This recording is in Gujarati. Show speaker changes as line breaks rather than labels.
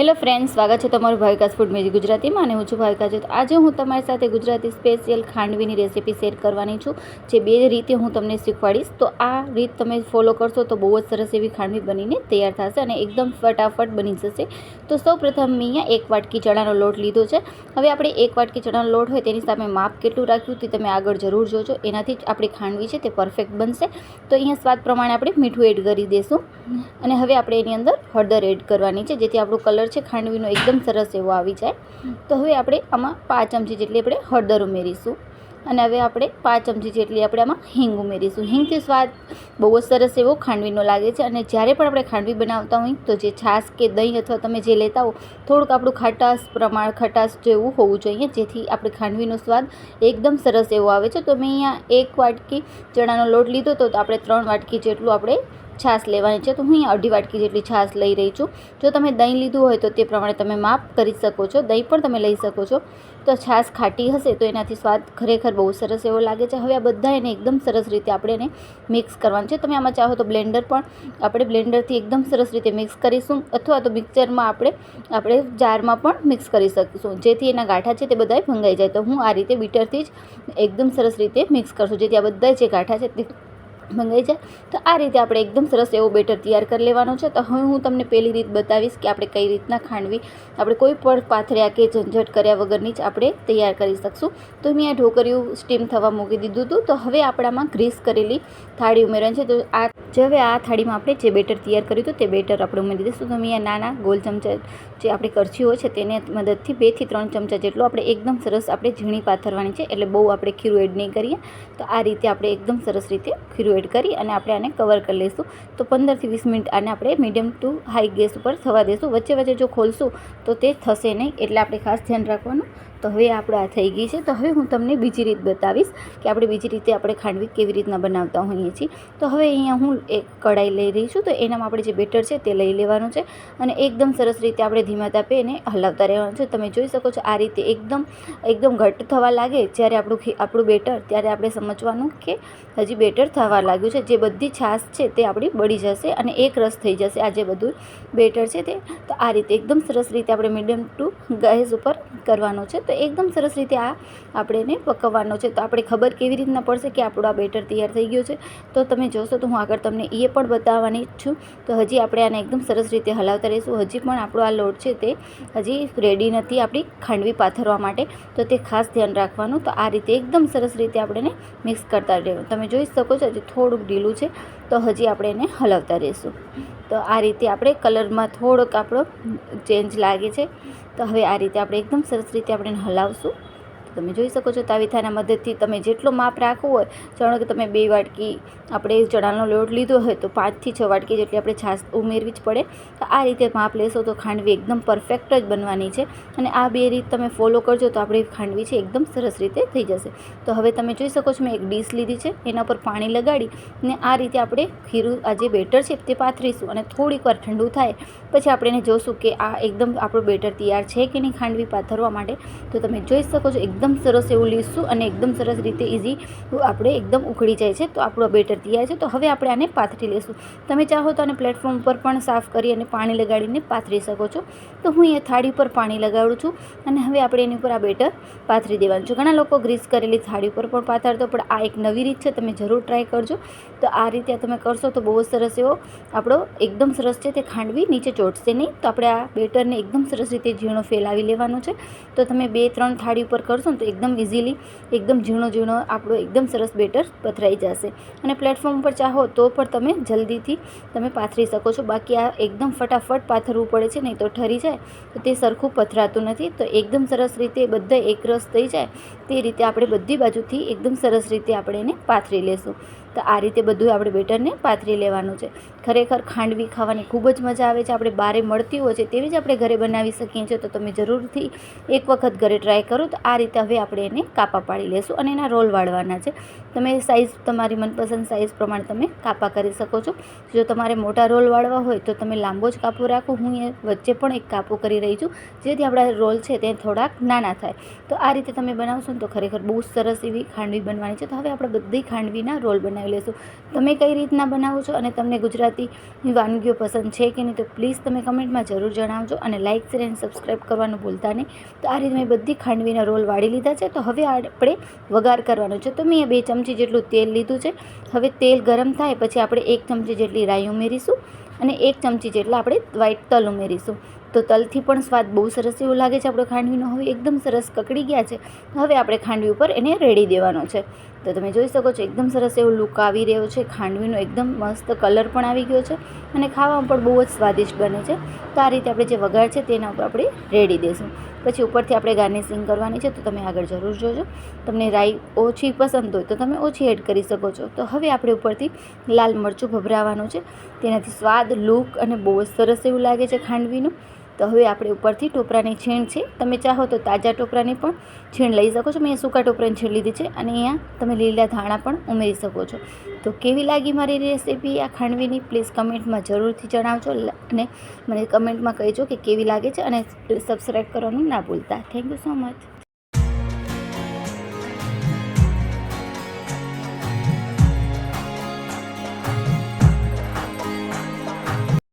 હેલો ફ્રેન્ડ્સ સ્વાગત છે તમારું ભાવિકાસ ફૂડ મેજી ગુજરાતીમાં અને હું છું ભાવિકા છે આજે હું તમારી સાથે ગુજરાતી સ્પેશિયલ ખાંડવીની રેસીપી શેર કરવાની છું, જે બે રીતે હું તમને શીખવાડીશ. તો આ રીત તમે ફોલો કરશો તો બહુ જ સરસ એવી ખાંડવી બનીને તૈયાર થશે અને એકદમ ફટાફટ બની જશે. તો સૌ પ્રથમ મેં અહીંયા એક વાટકી ચણાનો લોટ લીધો છે. હવે આપણે એક વાટકી ચણાનો લોટ હોય તેની સામે માપ કેટલું રાખ્યું તે તમે આગળ જરૂર જોજો. એનાથી જ આપણી ખાંડવી છે તે પરફેક્ટ બનશે. તો અહીંયા સ્વાદ પ્રમાણે આપણે મીઠું એડ કરી દઈશું અને હવે આપણે એની અંદર હળદર એડ કરવાની છે, જેથી આપણું કલર છે, ખાંડવીનો એકદમ સરસ એવો આવી જાય. તો હવે આપણે આમાં પાંચ ચમચી જેટલી આપણે હળદર ઉમેરીશું અને હવે આપણે પાંચ ચમચી જેટલી આપણે આમાં હિંગ ઉમેરીશું. હિંગથી સ્વાદ બહુ જ સરસ એવો ખાંડવીનો લાગે છે અને જ્યારે પણ આપણે ખાંડવી બનાવતા હોઈએ તો જે છાશ કે દહીં અથવા તમે જે લેતા હો થોડુંક આપણું ખટાશ પ્રમાણ, ખટાશ જેવું હોવું જોઈએ. જેથી આપણે ખાંડવીનો સ્વાદ એકદમ સરસ એવો આવે છે. તો મેં અહીંયા એક વાટકી ચણાનો લોટ લીધો તો આપણે ત્રણ વાટકી જેટલું આપણે છાશ લેવાની છે. તો હું અઢી વાટકી જેટલી છાશ લઈ રહી છું. જો તમે દહીં લીધું હોય તો તે પ્રમાણે તમે માપ કરી શકો છો. દહીં પણ તમે લઈ શકો છો. તો છાશ ખાટી હશે તો એનાથી સ્વાદ ખરેખર બહુ સરસ એવો લાગે છે. હવે આ બધા એને એકદમ સરસ રીતે આપણે એને મિક્સ કરવાનું છે. તમે આમાં ચાહો તો બ્લેન્ડર પણ આપણે બ્લેન્ડરથી એકદમ સરસ રીતે મિક્સ કરીશું અથવા તો મિક્સરમાં આપણે આપણે જારમાં પણ મિક્સ કરી શકીશું. જેથી એના ગાંઠા છે તે બધાય ભંગાઈ જાય. તો હું આ રીતે બીટરથી જ એકદમ સરસ રીતે મિક્સ કરશું જેથી આ બધા જે ગાંઠા છે તે મંગાઈ જાય તો આ રીતે આપણે એકદમ સરસ એવો બેટર તૈયાર કરી લેવાનો છે. તો હવે હું તમને પહેલી રીત બતાવીશ કે આપણે કઈ રીતના ખાંડવી આપણે કોઈ પણ પાથર્યા કે ઝંઝટ કર્યા વગરની જ આપણે તૈયાર કરી શકશું. તો મેં આ ઢોકળિયું સ્ટીમ થવા મૂકી દીધું હતું. તો હવે આપણામાં ગ્રીસ કરેલી થાળી ઉમેરવાની છે. તો આ જે હવે આ થાળીમાં આપણે જે બેટર તૈયાર કર્યું હતું તે બેટર આપણે ઉમેરી દઈશું. તો મેં નાના ગોલ ચમચા જે આપણી કરછીઓ છે તેને મદદથી બેથી ત્રણ ચમચા જેટલું આપણે એકદમ સરસ આપણે ઝીણી પાથરવાની છે. એટલે બહુ આપણે ખીરું એડ નહીં કરીએ. તો આ રીતે આપણે એકદમ સરસ રીતે ખીરું એડ કરી અને આપણે આને કવર કરી લઈશું. તો પંદરથી વીસ મિનિટ આને આપણે મીડિયમ ટુ હાઈ ગેસ ઉપર થવા દઈશું. વચ્ચે વચ્ચે જો ખોલશું તો તે થશે નહીં. એટલે આપણે ખાસ ધ્યાન રાખવાનું તો હવે આપણે આ થઈ ગઈ છે. તો હવે હું તમને બીજી રીત બતાવીશ કે આપણે બીજી રીતે આપણે ખાંડવી કેવી રીતના બનાવતા હોઈએ છીએ. તો હવે અહીંયા હું એક કઢાઈ લઈ રહી છું. તો એનામાં આપણે જે બેટર છે તે લઈ લેવાનું છે અને એકદમ સરસ રીતે આપણે ધીમા તાપે એને હલાવતા રહેવાનું છે. તમે જોઈ શકો છો આ રીતે એકદમ એકદમ ઘટ થવા લાગે જ્યારે આપણું આપણું બેટર, ત્યારે આપણે સમજવાનું કે હજી બેટર થવા લાગ્યું છે. જે બધી છાશ છે તે આપણી બળી જશે અને એક રસ થઈ જશે આ જે બધું બેટર છે તે. તો આ રીતે એકદમ સરસ રીતે આપણે મીડિયમ ટુ ગેસ ઉપર કરવાનો છે. તો એકદમ સરસ રીતે આ આપણે એને પકવવાનો છે. તો આપણે ખબર કેવી રીતના પડશે કે આપણું આ બેટર તૈયાર થઈ ગયું છે. તો તમે જોશો તો હું આગળ તમને એ પણ બતાવવાની છું. તો હજી આપણે આને એકદમ સરસ રીતે હલાવતા રહીશું. હજી પણ આપણો આ લોટ છે તે હજી રેડી નથી આપણી ખાંડવી પાથરવા માટે. તો તે ખાસ ધ્યાન રાખવાનું. તો આ રીતે એકદમ સરસ રીતે આપણે એને મિક્સ કરતા રહેવું તમે જોઈ શકો છો હજી થોડુંક ઢીલું છે. તો હજી આપણે એને હલાવતા રહીશું. તો આ રીતે આપણે કલરમાં થોડોક આપણો ચેન્જ લાગે છે. તો હવે આ રીતે આપણે એકદમ સરસ રીતે આપણે હલાવશું. તમે જોઈ શકો છો તાવીથાના મદદથી તમે જેટલો માપ રાખવું હોય જાણો કે તમે બે વાટકી, આપણે ચણાનો લોટ લીધો હોય તો પાંચથી છ વાટકી જેટલી આપણે છાશ ઉમેરવી જ પડે. તો આ રીતે માપ લેશો તો ખાંડવી એકદમ પરફેક્ટ જ બનવાની છે અને આ બે રીત તમે ફોલો કરજો તો આપણી ખાંડવી છે એકદમ સરસ રીતે થઈ જશે. તો હવે તમે જોઈ શકો છો મેં એક ડીશ લીધી છે, એના પર પાણી લગાડી ને આ રીતે આપણે ખીરું, આ જે બેટર છે તે પાથરીશું અને થોડીક વાર ઠંડુ થાય પછી આપણે એને જોશું કે આ એકદમ આપણું બેટર તૈયાર છે કે નહીં ખાંડવી પાથરવા માટે. તો તમે જોઈ શકો છો એકદમ સરસ એવું લીસું અને એકદમ સરસ રીતે ઇઝી આપણે એકદમ ઉકળી જાય છે. તો આપણો બેટર તૈયાર છે. તો હવે આપણે આને પાથરી લઈશું તમે ચાહો તો આને પ્લેટફોર્મ ઉપર પણ સાફ કરી અને પાણી લગાડીને પાથરી શકો છો. તો હું અહીંયા થાળી પર પાણી લગાડું છું અને હવે આપણે એની ઉપર આ બેટર પાથરી દેવાનું છે. ઘણા લોકો ગ્રીસ કરેલી થાળી ઉપર પણ પાથરતો પણ આ એક નવી રીત છે. તમે જરૂર ટ્રાય કરજો. તો આ રીતે તમે કરશો તો બહુ જ સરસ એવો આપણો એકદમ સરસ છે તે ખાંડવી નીચે ચોટશે નહીં. તો આપણે આ બેટરને એકદમ સરસ રીતે ઝીણો ફેલાવી લેવાનું છે. તો તમે બે ત્રણ થાળી ઉપર કરશો ને તો એકદમ ઇઝીલી એકદમ ઝીણો ઝીણો આપણો એકદમ સરસ બેટર પથરાઈ જશે. અને પ્લેટફોર્મ પર ચાહો તો પણ તમે જલ્દીથી તમે પાથરી શકો છો. બાકી આ એકદમ ફટાફટ પાથરવું પડે છે, નહીં તો ઠરી જાય. તો તે સરખું પથરાતું નથી. તો એકદમ સરસ રીતે બધા એકરસ થઈ જાય. તે રીતે આપણે બધી બાજુથી એકદમ સરસ રીતે આપણે એને પાથરી લેશું. તો આ રીતે બધું આપણે બેટરને પાથરી લેવાનું છે. ખરેખર ખાંડવી ખાવાની ખૂબ જ મજા આવે છે. આપણે બારે મળતી હોય છે તેવી જ આપણે ઘરે બનાવી શકીએ છીએ. તો તમે જરૂરથી એક વખત ઘરે ટ્રાય કરો. તો આ રીતે હવે આપણે એને કાપા પાડી લેશું અને એના રોલ વાળવાના છે. તમે સાઇઝ તમારી મનપસંદ સાઇઝ પ્રમાણે તમે કાપા કરી શકો છો. જો તમારે મોટા રોલ વાળવા હોય તો તમે લાંબો જ કાપો રાખો. હું એ વચ્ચે પણ એક કાપો કરી રહી છું. જેથી આપણા રોલ છે તે થોડાક નાના થાય. તો આ રીતે તમે બનાવશો ને તો ખરેખર બહુ સરસ એવી ખાંડવી બનવાની છે. તો હવે આપણે બધી ખાંડવીના રોલ બનાવી બનાવી લેશું. તમે કઈ રીતના બનાવો છો અને તમને ગુજરાતી વાનગીઓ પસંદ છે કે નહીં, તો પ્લીઝ તમે કમેન્ટમાં જરૂર જણાવજો અને લાઇક શેર અને સબસ્ક્રાઈબ કરવાનું ભૂલતા નહીં. તો આ રીતે મેં બધી ખાંડવીના રોલ વાળી લીધા છે. તો હવે આપણે વઘાર કરવાનો છે. તો મેં બે ચમચી જેટલું તેલ લીધું છે. હવે તેલ ગરમ થાય પછી આપણે એક ચમચી જેટલી રાઈ ઉમેરીશું અને એક ચમચી જેટલા આપણે વ્હાઈટ તલ ઉમેરીશું. તો તલથી પણ સ્વાદ બહુ સરસ એવો લાગે છે, આપણો ખાંડવીનો. હવે એકદમ સરસ કકડી ગયા છે. હવે આપણે ખાંડવી ઉપર એને રેડી દેવાનો છે. તો તમે જોઈ શકો છો, એકદમ સરસ એવો લુક આવી રહ્યો છે. ખાંડવીનો એકદમ મસ્ત કલર પણ આવી ગયો છે અને ખાવામાં પણ બહુ જ સ્વાદિષ્ટ બને છે. તો આ રીતે આપણે જે વઘાર છે તેના ઉપર આપણે રેડી દઈશું પછી ઉપરથી આપણે ગાર્નિશિંગ કરવાની છે, તો તમે આગળ જરૂર જોજો. તમને રાઈ ઓછી પસંદ હોય તો તમે ઓછી એડ કરી શકો છો. તો હવે આપણે ઉપરથી લાલ મરચું ભભરાવાનું છે. તેનાથી સ્વાદ, લુક અને બહુ જ સરસ એવું લાગે છે ખાંડવીનું. તો હવે આપણે ઉપરથી ટોપરાની છીણ છે. તમે ચાહો તો તાજા ટોપરાની પણ છીણ લઈ શકો છો. મેં અહીંયા સૂકા ટોપરાની છીણ લીધી છે અને અહીંયા તમે લીલા ધાણા પણ ઉમેરી શકો છો. તો કેવી લાગી મારી રેસીપી? આ ખાંડવીની પ્લીઝ કમેન્ટમાં જરૂરથી જણાવજો અને મને કમેન્ટમાં કહેજો કે કેવી લાગે છે અને સબસ્ક્રાઈબ કરવાનું ના ભૂલતા. Thank you so much